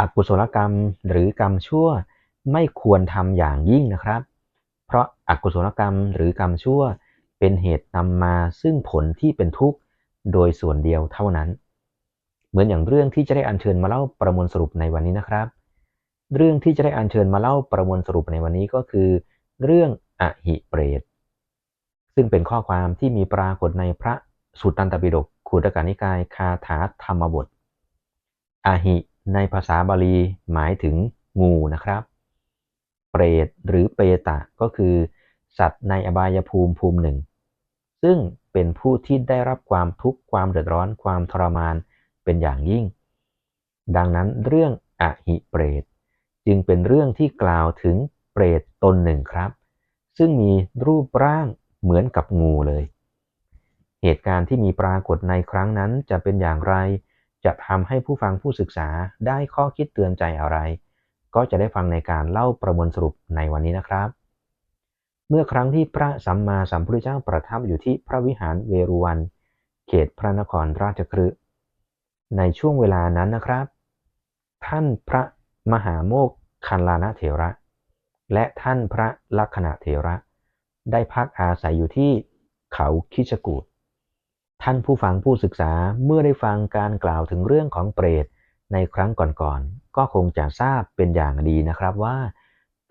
อกุศลกรรมหรือกรรมชั่วไม่ควรทำอย่างยิ่งนะครับ เพราะอกุศลกรรมหรือกรรมชั่วเป็นเหตุนำมาซึ่งผลที่เป็นทุกข์โดยส่วนเดียวเท่านั้น เหมือนอย่างเรื่องที่จะได้อัญเชิญมาเล่าประมวลสรุปในวันนี้นะครับ เรื่องที่จะได้อัญเชิญมาเล่าประมวลสรุปในวันนี้ก็คือ เรื่องอหิเปรต ซึ่งเป็นข้อความที่มีปรากฏในพระสุตตันตปิฎกขุตกานิกายคาถาธรรมบทอหิ ในภาษาบาลีหมายถึงงูนะครับ เปรตหรือเปตะก็คือ สัตว์ในอบายภูมิภูมิหนึ่ง ซึ่งเป็นผู้ที่ได้รับความทุกข์ความเดือดร้อนความทรมานเป็นอย่างยิ่ง ดังนั้นเรื่องอหิเปรตจึงเป็นเรื่องที่กล่าวถึงเปรตตนหนึ่งครับ ซึ่งมีรูปร่างเหมือนกับงูเลย เหตุการณ์ที่มีปรากฏในครั้งนั้นจะเป็นอย่างไร จะทำให้ผู้ฟังผู้ศึกษาได้ข้อคิดเตือนใจอะไร ก็จะได้ฟังในการเล่าประมวลสรุปในวันนี้นะครับ เมื่อครั้งที่พระสัมมาสัมพุทธเจ้าประทับอยู่ที่พระวิหารเวรุวัน เขตพระนครราชคฤห์ในช่วงเวลานั้นนะครับ ท่านพระมหาโมกคันลานะเถระ และท่านพระลักษณะเถระ ได้พักอาศัยอยู่ที่เขาคิชกูด ท่านผู้ฟังผู้ศึกษาเมื่อได้ฟังการกล่าวถึงเรื่องของเปรตในครั้งก่อนๆ ก็คงจะทราบเป็นอย่างดีนะครับว่า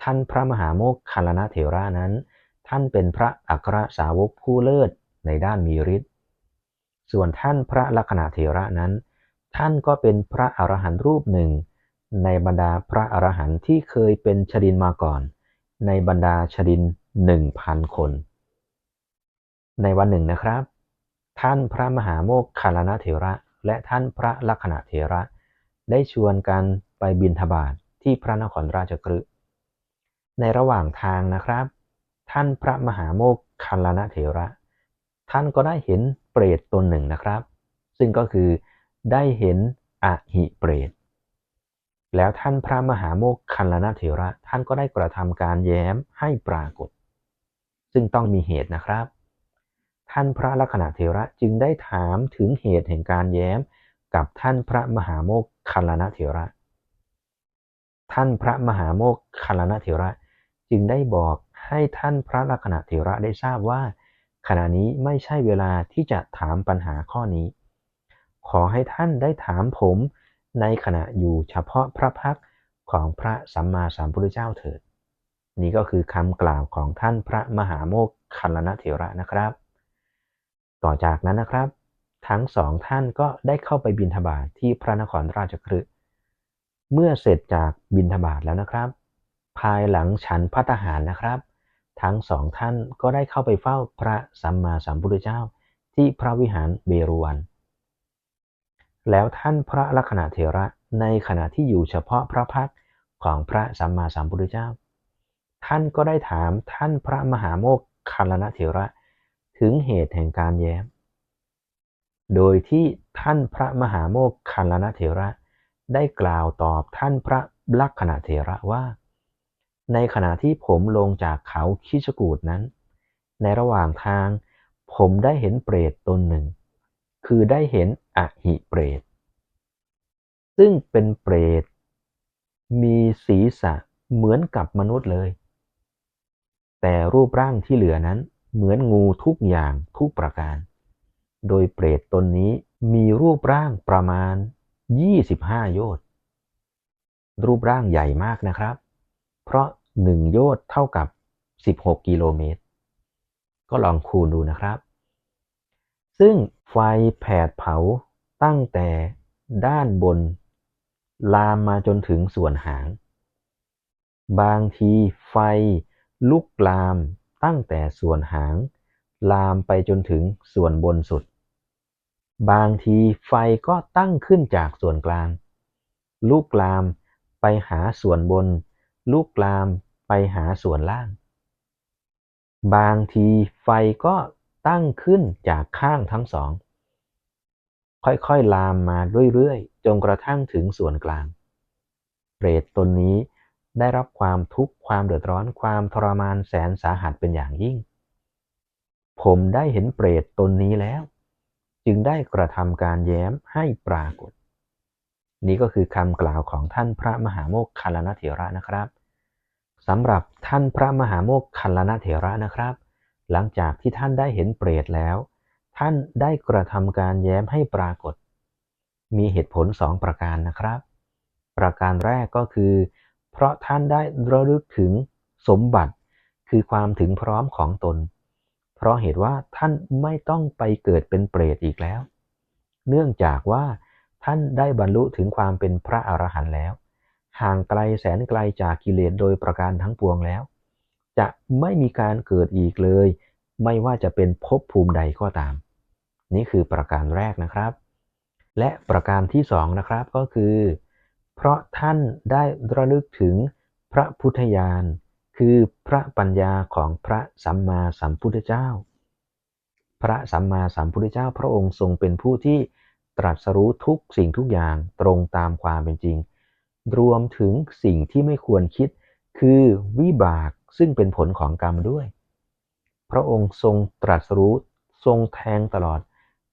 ท่านพระมหาโมกคัลลนะเถระนั้น ท่านเป็นพระอัครสาวกผู้เลิศในด้านมีฤทธิ์ส่วนท่านพระลักษณะเถระนั้น ท่านก็เป็นพระอรหันต์รูปหนึ่ง ในบรรดาพระอรหันต์ที่เคยเป็นชดินมาก่อน ในบรรดาชดินหนึ่งพันคน ในวันหนึ่งนะครับ ท่านพระมหาโมกขลานะเถระ และท่านพระลักษณะเถระ ได้ชวนกันไปบินทบาทที่พระนครราชกฤห์ในระหว่างทางนะครับ ท่านพระมหาโมกขลานะเถระ ท่านก็ได้เห็นเปรตตนหนึ่งนะครับ ซึ่งก็คือได้เห็นอหิเปรตแล้วท่านพระมหาโมกคัลลนะเถระท่านก็ได้กระทำการแย้มให้ปรากฏ ซึ่งต้องมีเหตุนะครับ ท่านพระลักษณะเทระจึงได้ถามถึงเหตุแห่งการแย้มกับท่านพระมหาโมกคัลลนะเถระ ท่านพระมหาโมกคัลลนะเถระ จึงได้บอกให้ท่านพระลักษณะเถระได้ทราบว่า ขณะนี้ไม่ใช่เวลาที่จะถามปัญหาข้อนี้ ขอให้ท่านได้ถามผมในขณะอยู่เฉพาะพระพักของพระสัมมาสัมพุทธเจ้าเถิด นี่ก็คือคำกล่าวของท่านพระมหาโมกคัลลนะเถระนะครับ ต่อจากนั้นนะครับ ทั้งสองท่านก็ได้เข้าไปบินทบาทที่พระนครราชคฤห์เมื่อเสร็จจากบินทบาทแล้วนะครับ ภายหลังฉันพัตหารนะครับ ทั้งสองท่านก็ได้เข้าไปเฝ้าพระสัมมาสัมพุทธเจ้าที่พระวิหารเบรุวัน แล้วท่านพระลักษณะเถระในขณะที่อยู่เฉพาะพระพักของพระสัมมาสัมพุทธเจ้า ท่านก็ได้ถามท่านพระมหาโมกคัลลนะเถระ ถึงเหตุแห่งการแย้ม โดยที่ท่านพระมหาโมกคัลลนะเถระได้กล่าวตอบท่านพระลักษณะเถระว่า ในขณะที่ผมลงจากเขาคิชกูดนั้น ในระหว่างทางผมได้เห็นเปรตตนหนึ่ง คือได้เห็นอหิเปรต ซึ่งเป็นเปรต มีศีรษะเหมือนกับมนุษย์เลย แต่รูปร่างที่เหลือนั้น เหมือนงูทุกอย่างทุกประการ โดยเปรตตนนี้มีรูปร่างประมาณ 25 โยชน์รูปร่างใหญ่มากนะครับ เพราะ 1 โยชน์เท่ากับ 16 กิโลเมตร ก็ลองคูณดูนะครับ ซึ่งไฟแผดเผาตั้งแต่ด้านบน ลามมาจนถึงส่วนหาง บางทีไฟลุกลาม ตั้งแต่ส่วนหาง ลามไปจนถึงส่วนบนสุด บางทีไฟก็ตั้งขึ้นจากส่วนกลาง ลูกลามไปหาส่วนบน ลูกลามไปหาส่วนล่าง บางทีไฟก็ตั้งขึ้นจากข้างทั้งสอง ค่อยๆลามมาเรื่อยๆ จนกระทั่งถึงส่วนกลาง เปรตตนนี้ ได้รับความทุกข์ความเดือดร้อนความทรมานแสนสาหัสเป็นอย่างยิ่ง ผมได้เห็นเปรตตนนี้แล้ว จึงได้กระทำการแย้มให้ปรากฏ นี่ก็คือคำกล่าวของท่านพระมหาโมคคัลลานเถระนะครับสำหรับท่านพระมหาโมคคัลลานเถระนะครับ หลังจากที่ท่านได้เห็นเปรตแล้ว ท่านได้กระทำการแย้มให้ปรากฏ มีเหตุผลสองประการนะครับ ประการแรกก็คือ เพราะท่านได้ระลึกถึงสมบัติคือความถึงพร้อมของตน เพราะเหตุว่าท่านไม่ต้องไปเกิดเป็นเปรตอีกแล้ว เนื่องจากว่าท่านได้บรรลุถึงความเป็นพระอรหันต์แล้ว ห่างไกลแสนไกลจากกิเลสโดยประการทั้งปวงแล้ว จะไม่มีการเกิดอีกเลย ไม่ว่าจะเป็นภพภูมิใดก็ตาม นี่คือประการแรกนะครับ และประการที่สองนะครับก็คือ เพราะท่านได้ระลึกถึงพระพุทธญาณ คือพระปัญญาของพระสัมมาสัมพุทธเจ้า พระสัมมาสัมพุทธเจ้า พระองค์ทรงเป็นผู้ที่ตรัสรู้ทุกสิ่งทุกอย่างตรงตามความเป็นจริง รวมถึงสิ่งที่ไม่ควรคิด คือวิบากซึ่งเป็นผลของกรรมด้วย พระองค์ทรงตรัสรู้ทรงแทงตลอด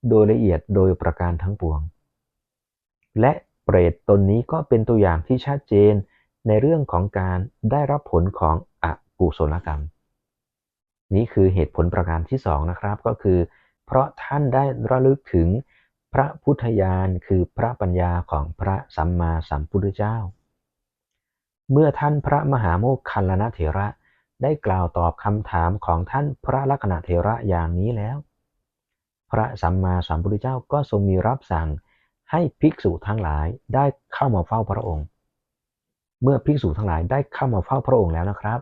โดยละเอียดโดยประการทั้งปวง และ รตตนนี้ก็เป็นตัวอย่างที่ชัดเจนในเรื่องของการได้รับผลของอกุศลกรรม นี้คือเหตุผลประการที่สองนะครับก็คือ เพราะท่านได้ระลึกถึงพระพุทธญาณคือพระปัญญาของพระสัมมาสัมพุทธเจ้า เมื่อท่านพระมหาโมคคัลลานเถระได้กล่าวตอบคำถามของท่านพระลักษณะเถระอย่างนี้แล้ว พระสัมมาสัมพุทธเจ้าก็ทรงมีรับสั่ง ให้ภิกษุทั้งหลายได้เข้ามาเฝ้าพระองค์ เมื่อภิกษุทั้งหลายได้เข้ามาเฝ้าพระองค์แล้วนะครับ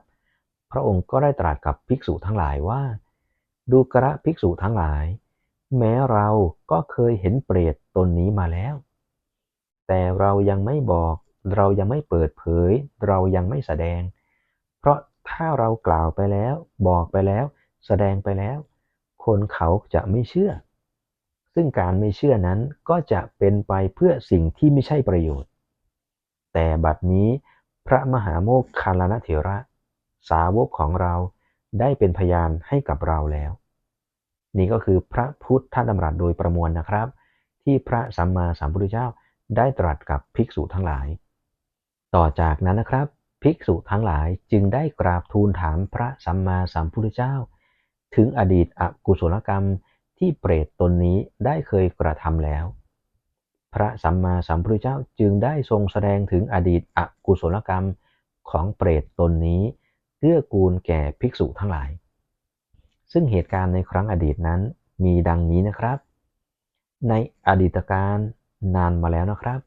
พระองค์ก็ได้ตรัสกับภิกษุทั้งหลายว่า ดูกระภิกษุทั้งหลาย แม้เราก็เคยเห็นเปรตตนนี้มาแล้ว แต่เรายังไม่บอกเรายังไม่เปิดเผย เรายังไม่แสดง เพราะถ้าเรากล่าวไปแล้ว บอกไปแล้ว แสดงไปแล้ว คนเขาจะไม่เชื่อ ซึ่งการไม่เชื่อนั้นก็จะเป็นไปเพื่อสิ่งที่ไม่ใช่ประโยชน์ แต่บัดนี้พระมหาโมคคาลานเถระ สาวกของเราได้เป็นพยานให้กับเราแล้ว นี่ก็คือพระพุทธดำรัสโดยประมวลนะครับ ที่พระสัมมาสัมพุทธเจ้าได้ตรัสกับภิกษุทั้งหลาย ต่อจากนั้นนะครับ ภิกษุทั้งหลายจึงได้กราบทูลถามพระสัมมาสัมพุทธเจ้า ถึงอดีตอกุศลกรรม ที่เปรตตนนี้ได้เคยกระทำแล้ว พระสัมมาสัมพุทธเจ้าจึงได้ทรงแสดงถึงอดีตอกุศลกรรมของเปรตตนนี้เพื่อกูลแก่ภิกษุทั้งหลาย ซึ่งเหตุการณ์ในครั้งอดีตนั้นมีดังนี้นะครับ ในอดีตการนานมาแล้วนะครับ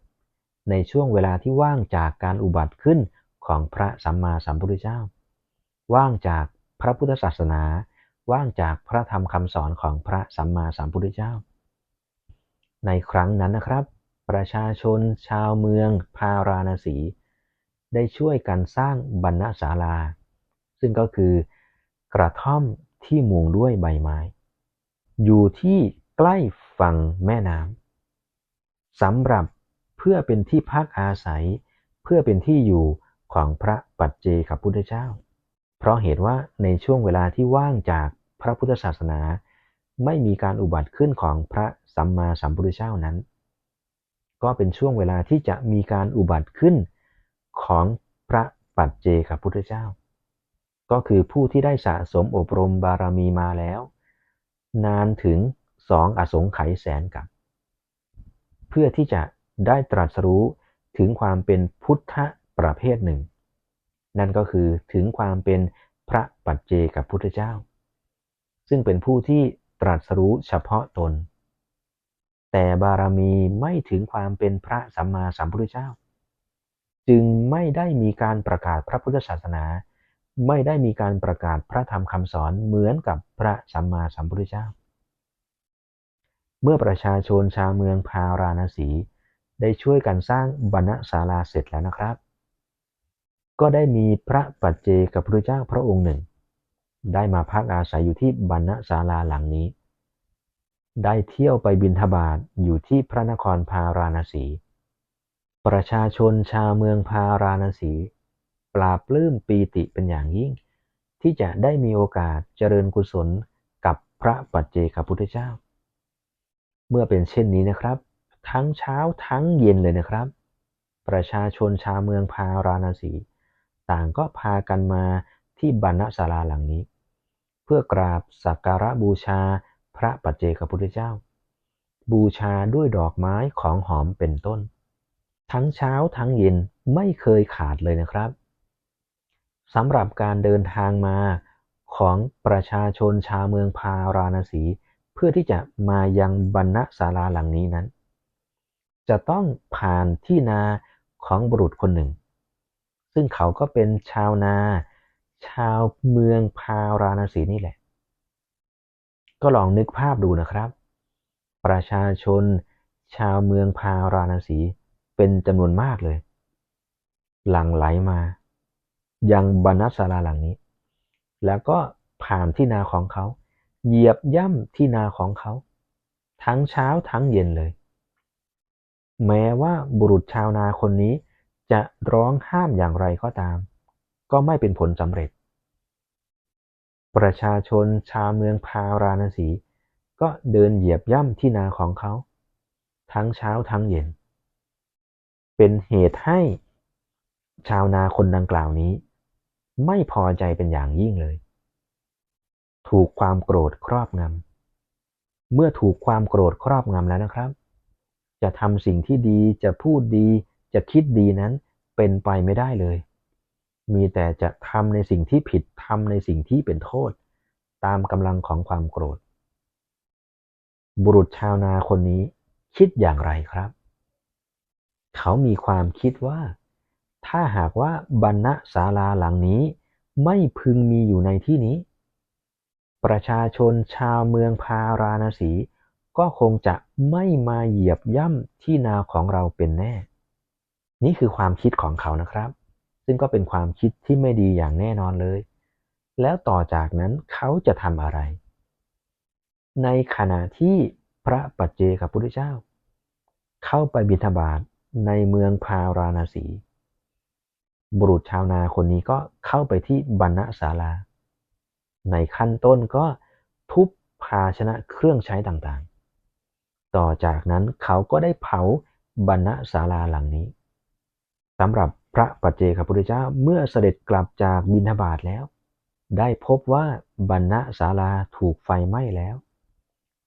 ในช่วงเวลาที่ว่างจากการอุบัติขึ้นของพระสัมมาสัมพุทธเจ้า ว่างจากพระพุทธศาสนา ว่างจากพระธรรมคำสอนของพระสัมมาสัมพุทธเจ้า ในครั้งนั้นนะครับ ประชาชนชาวเมือง พาราณสี ได้ช่วยกันสร้างบรรณศาลา ซึ่งก็คือกระท่อมที่มุงด้วยใบไม้ อยู่ที่ใกล้ฝั่งแม่น้ำสำหรับเพื่อเป็นที่พักอาศัย เพื่อเป็นที่อยู่ของพระปัจเจกพุทธเจ้า เพราะเหตุว่าในช่วงเวลาที่ว่างจากพระพุทธศาสนา ไม่มีการอุบัติขึ้นของพระสัมมาสัมพุทธเจ้านั้น ก็เป็นช่วงเวลาที่จะมีการอุบัติขึ้นของพระปัจเจกพุทธเจ้า ก็คือผู้ที่ได้สะสมอบรมบารมีมาแล้ว นานถึงสองอสงไขยแสนกับ เพื่อที่จะได้ตรัสรู้ถึงความเป็นพุทธประเภทหนึ่ง นั่นก็คือถึงความเป็นพระปัจเจกับพุทธเจ้า ซึ่งเป็นผู้ที่ตรัสรู้เฉพาะตน แต่บารมีไม่ถึงความเป็นพระสัมมาสัมพุทธเจ้า จึงไม่ได้มีการประกาศพระพุทธศาสนา ไม่ได้มีการประกาศพระธรรมคำสอนเหมือนกับพระสัมมาสัมพุทธเจ้า เมื่อประชาชนชาวเมืองพาราณสีได้ช่วยกันสร้างบรรณศาลาเสร็จแล้วนะครับ ก็ได้มีพระปัจเจกับพระเจ้าพระองค์หนึ่ง ได้มาพักอาศัยอยู่ที่บรรณศาลาหลังนี้ ได้เที่ยวไปบินทบาทอยู่ที่พระนครพาราณสี ประชาชนชาวเมืองพาราณสีปราปลื้มปีติเป็นอย่างยิ่ง ที่จะได้มีโอกาสเจริญกุศลกับพระปัจเจกพุทธเจ้า เมื่อเป็นเช่นนี้นะครับ ทั้งเช้าทั้งเย็นเลยนะครับ ประชาชนชาวเมืองพาราณสี ต่างก็พากันมาที่บรรณศาลาหลังนี้ เพื่อกราบสักการะบูชาพระปัจเจกพุทธเจ้า บูชาด้วยดอกไม้ของหอมเป็นต้น ทั้งเช้าทั้งเย็นไม่เคยขาดเลยนะครับสำหรับการเดินทางมาของประชาชนชาวเมืองพาราณสี เพื่อที่จะมายังบรรณศาลาหลังนี้นั้น จะต้องผ่านที่นาของบุรุษคนหนึ่ง ซึ่งเขาก็เป็นชาวนา ชาวเมืองพาราณสีนี่แหละ ก็ลองนึกภาพดูนะครับ ประชาชน ชาวเมืองพาราณสีเป็นจำนวนมากเลย หลั่งไหลมา ยังบรรณศาลาหลังนี้ แล้วก็ผ่านที่นาของเขา เหยียบย่ำที่นาของเขา ทั้งเช้าทั้งเย็นเลย แม้ว่าบุรุษชาวนาคนนี้ จะร้องห้ามอย่างไรก็ตาม ก็ไม่เป็นผลสำเร็จ ประชาชนชาวเมืองพาราณสี ก็เดินเหยียบย่ำที่นาของเขา ทั้งเช้าทั้งเย็น เป็นเหตุให้ชาวนาคนดังกล่าวนี้ ไม่พอใจเป็นอย่างยิ่งเลย ถูกความโกรธครอบงำ เมื่อถูกความโกรธครอบงำแล้วนะครับ จะทำสิ่งที่ดีจะพูดดีจะคิดดีนั้น เป็นไปไม่ได้เลย มีแต่จะทำในสิ่งที่ผิดทำในสิ่งที่เป็นโทษ ตามกำลังของความโกรธ บุรุษชาวนาคนนี้คิดอย่างไรครับ เขามีความคิดว่า ถ้าหากว่าบรรณศาลาหลังนี้ไม่พึงมีอยู่ในที่นี้ ประชาชนชาวเมืองพาราณสีก็คงจะไม่มาเหยียบย่ำที่นาของเราเป็นแน่ นี่คือความคิดของเขานะครับ ซึ่งก็เป็นความคิดที่ไม่ดีอย่างแน่นอนเลย แล้วต่อจากนั้นเขาจะทำอะไร ในขณะที่พระปัจเจกพุทธเจ้า เข้าไปบิณฑบาตในเมืองพาราณสี บุรุษชาวนาคนนี้ก็เข้าไปที่บรรณศาลา ในขั้นต้นก็ทุบภาชนะเครื่องใช้ต่างๆ ต่อจากนั้นเขาก็ได้เผาบรรณศาลาหลังนี้ สำหรับพระปัจเจกพุทธเจ้าเมื่อเสด็จกลับจากบิณฑบาตแล้ว ได้พบว่าบรรณศาลาถูกไฟไหม้แล้ว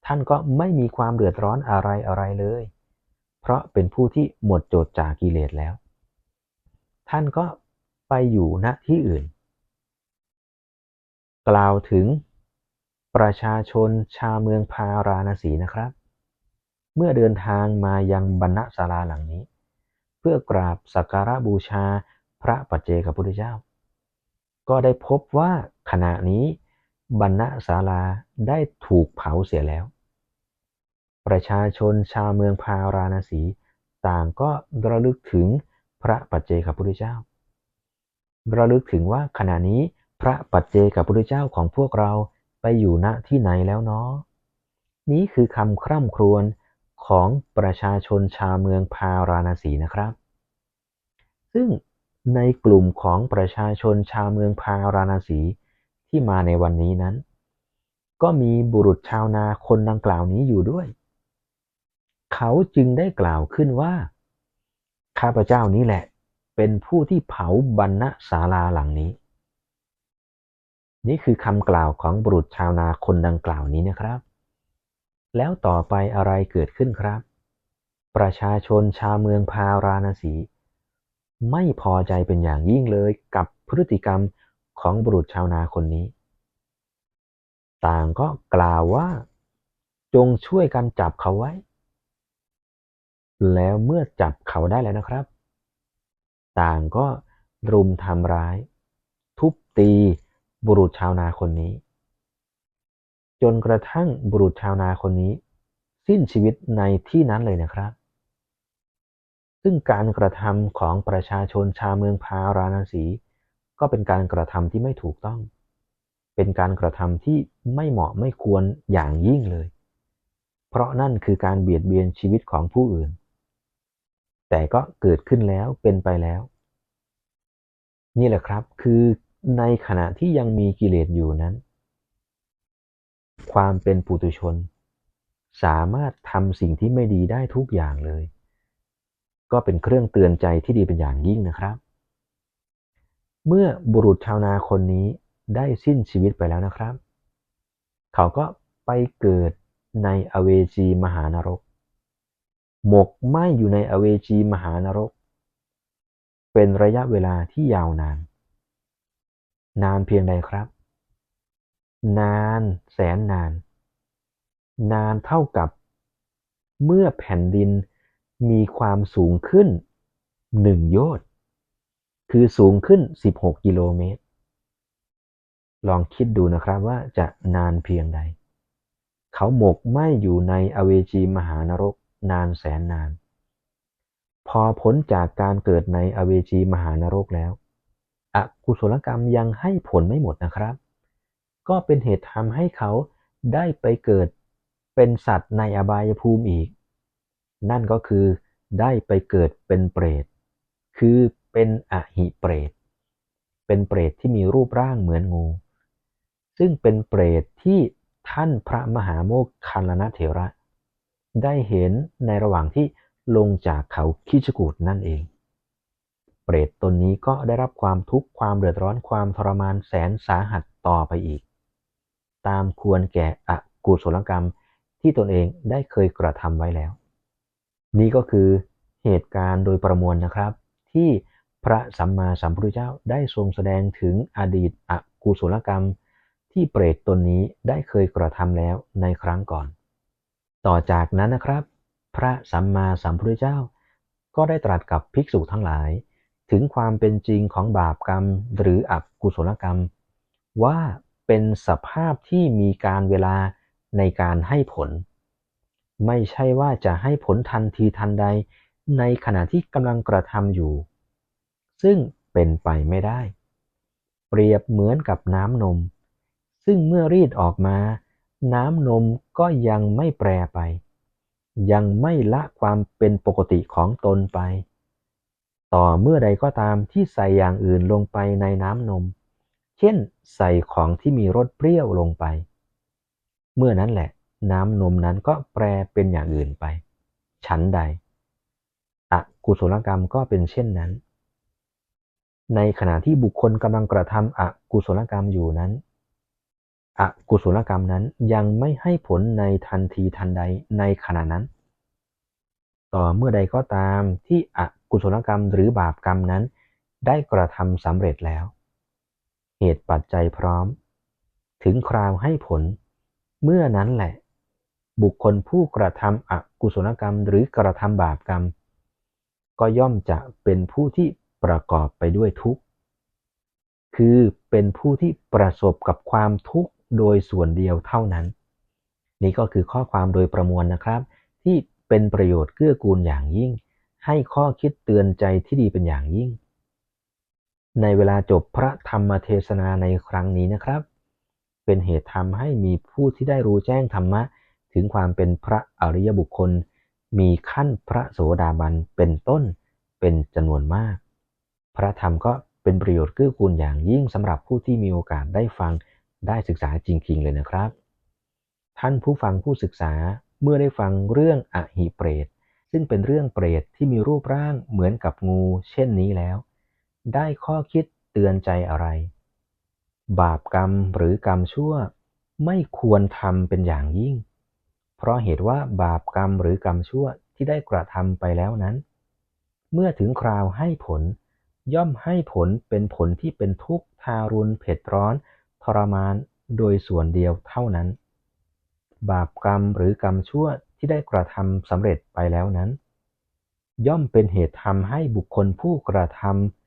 ท่านก็ไม่มีความเดือดร้อนอะไรอะไรเลย เพราะเป็นผู้ที่หมดโจทย์จากกิเลสแล้ว ท่านก็ไปอยู่ณที่อื่น กล่าวถึงประชาชนชาวเมืองพาราณสีนะครับ เมื่อเดินทางมายังบรรณศาลาหลังนี้ พื่อกราบสักการะบูชาพระปัจเจกพุทธเจ้า ก็ได้พบว่าขณะนี้บรรณศาลาได้ถูกเผาเสียแล้ว ประชาชนชาวเมืองพาราณสีต่างก็ระลึกถึงพระปัจเจกพุทธเจ้า ระลึกถึงว่าขณะนี้พระปัจเจกพุทธเจ้าของพวกเราไปอยู่ณที่ไหนแล้วเนาะนี้คือคำคร่ำครวญ ของประชาชนชาวเมืองพาราณสีนะครับ ซึ่งในกลุ่มของประชาชนชาวเมืองพาราณสีที่มาในวันนี้นั้น ก็มีบุรุษชาวนาคนดังกล่าวนี้อยู่ด้วย เขาจึงได้กล่าวขึ้นว่า ข้าพเจ้านี้แหละ เป็นผู้ที่เผาบรรณศาลาหลังนี้ นี่คือคำกล่าวของบุรุษชาวนาคนดังกล่าวนี้นะครับ แล้วต่อไปอะไรเกิดขึ้นครับ ประชาชนชาวเมืองพาราณสี ไม่พอใจเป็นอย่างยิ่งเลยกับพฤติกรรมของบุรุษชาวนาคนนี้ ต่างก็กล่าวว่า จงช่วยกันจับเขาไว้ แล้วเมื่อจับเขาได้แล้วนะครับ ต่างก็รุมทำร้าย ทุบตีบุรุษชาวนาคนนี้ จนกระทั่งบุรุษชาวนาคนนี้ สิ้นชีวิตในที่นั้นเลยนะครับ ซึ่งการกระทำของประชาชนชาวเมืองพาราณสี ก็เป็นการกระทำที่ไม่ถูกต้อง เป็นการกระทำที่ไม่เหมาะไม่ควรอย่างยิ่งเลย เพราะนั่นคือการเบียดเบียนชีวิตของผู้อื่น แต่ก็เกิดขึ้นแล้วเป็นไปแล้ว นี่แหละครับคือในขณะที่ยังมีกิเลสอยู่นั้น ความเป็นปุตุชน สามารถทำสิ่งที่ไม่ดีได้ทุกอย่างเลย ก็เป็นเครื่องเตือนใจที่ดีเป็นอย่างยิ่งนะครับ เมื่อบุรุษชาวนาคนนี้ได้สิ้นชีวิตไปแล้วนะครับ เขาก็ไปเกิดในอเวจีมหานรก หมกไหมอยู่ในอเวจีมหานรก เป็นระยะเวลาที่ยาวนาน นานเพียงใดครับ นานแสนนาน นานเท่ากับ เมื่อแผ่นดินมีความสูงขึ้นหนึ่งโยชน์คือสูงขึ้น 16 กิโลเมตร ลองคิดดูนะครับว่าจะนานเพียงใด เขาหมกไหมอยู่ในอเวจีมหานรกนานแสนนาน พอพ้นจากการเกิดในอเวจีมหานรกแล้ว อกุศลกรรมยังให้ผลไม่หมดนะครับ ก็เป็นเหตุทำให้เขาได้ไปเกิดเป็นสัตว์ในอบายภูมิอีก นั่นก็คือได้ไปเกิดเป็นเปรต คือเป็นอหิเปรต เป็นเปรตที่มีรูปร่างเหมือนงู ซึ่งเป็นเปรตที่ท่านพระมหาโมคคัลลนะเถระ ได้เห็นในระหว่างที่ลงจากเขาคิชกูดนั่นเอง เปรตตนนี้ก็ได้รับความทุกข์ความเดือดร้อนความทรมานแสนสาหัสต่อไปอีก ตามควรแก่อกุศลกรรมที่ตนเองได้เคยกระทำไว้แล้ว นี่ก็คือเหตุการณ์โดยประมวลนะครับ ที่พระสัมมาสัมพุทธเจ้าได้ทรงแสดงถึงอดีตอกุศลกรรม ที่เปรตตนนี้ได้เคยกระทำแล้วในครั้งก่อน ต่อจากนั้นนะครับ พระสัมมาสัมพุทธเจ้า ก็ได้ตรัสกับภิกษุทั้งหลาย ถึงความเป็นจริงของบาปกรรมหรืออกุศลกรรม ว่า เป็นสภาพที่มีการเวลาในการให้ผล ไม่ใช่ว่าจะให้ผลทันทีทันใดในขณะที่กำลังกระทำอยู่ ซึ่งเป็นไปไม่ได้ เปรียบเหมือนกับน้ำนม ซึ่งเมื่อรีดออกมา น้ำนมก็ยังไม่แปรไป ยังไม่ละความเป็นปกติของตนไป ต่อเมื่อใดก็ตามที่ใส่อย่างอื่นลงไปในน้ำนม เช่น ใส่ของที่มีรสเปรี้ยวลงไป เมื่อนั้นแหละ น้ำนมนั้นก็แปรเป็นอย่างอื่นไปฉันใด อกุศลกรรมก็เป็นเช่นนั้น ในขณะที่บุคคลกำลังกระทำอกุศลกรรมอยู่นั้น อกุศลกรรมนั้นยังไม่ให้ผลในทันทีทันใดในขณะนั้น ต่อเมื่อใดก็ตามที่อกุศลกรรมหรือบาปกรรมนั้นได้กระทำสำเร็จแล้ว เหตุปัจจัยพร้อม ถึงคราวให้ผล เมื่อนั้นแหละ บุคคลผู้กระทำอกุศลกรรมหรือกระทำบาปกรรม ก็ย่อมจะเป็นผู้ที่ประกอบไปด้วยทุกข์ คือเป็นผู้ที่ประสบกับความทุกข์โดยส่วนเดียวเท่านั้น นี่ก็คือข้อความโดยประมวลนะครับ ที่เป็นประโยชน์เกื้อกูลอย่างยิ่ง ให้ข้อคิดเตือนใจที่ดีเป็นอย่างยิ่ง ในเวลาจบพระธรรมเทศนาในครั้งนี้นะครับ เป็นเหตุทำให้มีผู้ที่ได้รู้แจ้งธรรมะ ถึงความเป็นพระอริยบุคคล มีขั้นพระโสดาบันเป็นต้นเป็นจำนวนมาก พระธรรมก็เป็นประโยชน์เกื้อกูลอย่างยิ่งสำหรับผู้ที่มีโอกาสได้ฟังได้ศึกษาจริง ๆ เลยนะครับ ท่านผู้ฟังผู้ศึกษาเมื่อได้ฟังเรื่องอหิเปรตซึ่งเป็นเรื่องเปรตที่มีรูปร่างเหมือนกับงู เช่นนี้แล้ว ได้ข้อคิดเตือนใจอะไร บาปกรรมหรือกรรมชั่วไม่ควรทำเป็นอย่างยิ่ง เพราะเหตุว่าบาปกรรมหรือกรรมชั่วที่ได้กระทำไปแล้วนั้น เมื่อถึงคราวให้ผล ย่อมให้ผลเป็นผลที่เป็นทุกข์ทารุณเผ็ดร้อน ทรมานโดยส่วนเดียวเท่านั้น บาปกรรมหรือกรรมชั่วที่ได้กระทำสำเร็จไปแล้วนั้น ย่อมเป็นเหตุทำให้บุคคลผู้กระทำ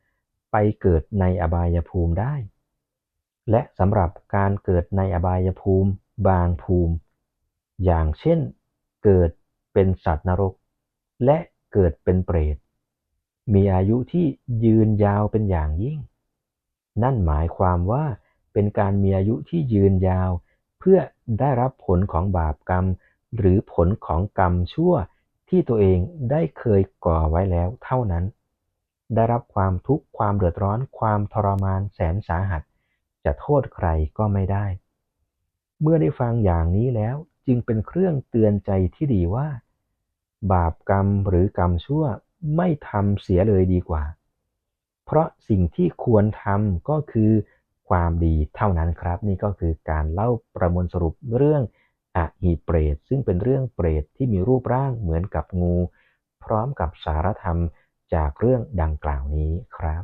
ไปเกิดในอบายภูมิได้ และสำหรับการเกิดในอบายภูมิบางภูมิ อย่างเช่นเกิดเป็นสัตว์นรก และเกิดเป็นเปรต มีอายุที่ยืนยาวเป็นอย่างยิ่ง นั่นหมายความว่าเป็นการมีอายุที่ยืนยาว เพื่อได้รับผลของบาปกรรม หรือผลของกรรมชั่วที่ตัวเองได้เคยก่อไว้แล้วเท่านั้น ได้รับความทุกข์ความเดือดร้อน ความทรมานแสนสาหัส จะโทษใครก็ไม่ได้ เมื่อได้ฟังอย่างนี้แล้วจึงเป็นเครื่องเตือนใจที่ดีว่า บาปกรรมหรือกรรมชั่วไม่ทำเสียเลยดีกว่า เพราะสิ่งที่ควรทำก็คือความดีเท่านั้นครับ นี่ก็คือการเล่าประมวลสรุปเรื่องอหีเปรตซึ่งเป็นเรื่องเปรตที่มีรูปร่างเหมือนกับงู พร้อมกับสารธรรม จากเรื่องดังกล่าวนี้ครับ